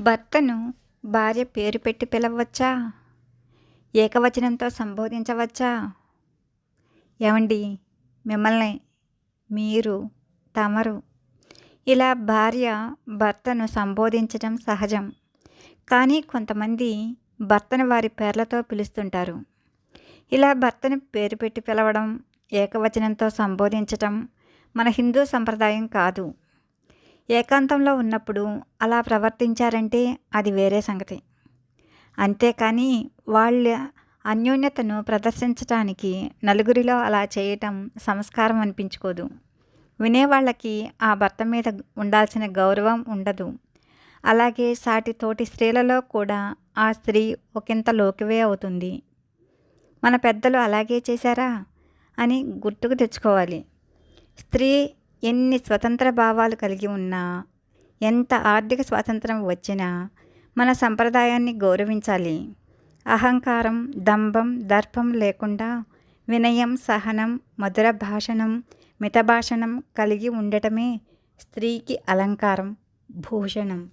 భర్తను భార్య పేరు పెట్టి పిలవచ్చా ఏకవచనంతో సంబోధించవచ్చా? ఏమండి మిమ్మల్ని మీరు తమరు ఇలా భార్య భర్తను సంబోధించడం సహజం. కానీ కొంతమంది భర్తను వారి పేర్లతో పిలుస్తుంటారు. ఇలా భర్తను పేరు పెట్టి పిలవడం ఏకవచనంతో సంబోధించటం మన హిందూ సంప్రదాయం కాదు. ఏకాంతంలో ఉన్నప్పుడు అలా ప్రవర్తించారంటే అది వేరే సంగతి. అంతేకాని వాళ్ళ అన్యోన్యతను ప్రదర్శించటానికి నలుగురిలో అలా చేయటం సంస్కారం అనిపించుకోదు. వినేవాళ్ళకి ఆ భర్త మీద ఉండాల్సిన గౌరవం ఉండదు. అలాగే సాటి తోటి స్త్రీలలో కూడా ఆ స్త్రీ ఒకంత లోకివే అవుతుంది. మన పెద్దలు అలాగే చేశారా? అని గుర్తుకు తెచ్చుకోవాలి. స్త్రీ ఎన్ని స్వతంత్ర భావాలు కలిగి ఉన్నా ఎంత ఆర్థిక స్వాతంత్రం వచ్చినా మన సంప్రదాయాన్ని గౌరవించాలి. అహంకారం దంభం దర్పం లేకుండా వినయం సహనం మధుర భాషణం మితభాషణం కలిగి ఉండటమే స్త్రీకి అలంకారం భూషణం.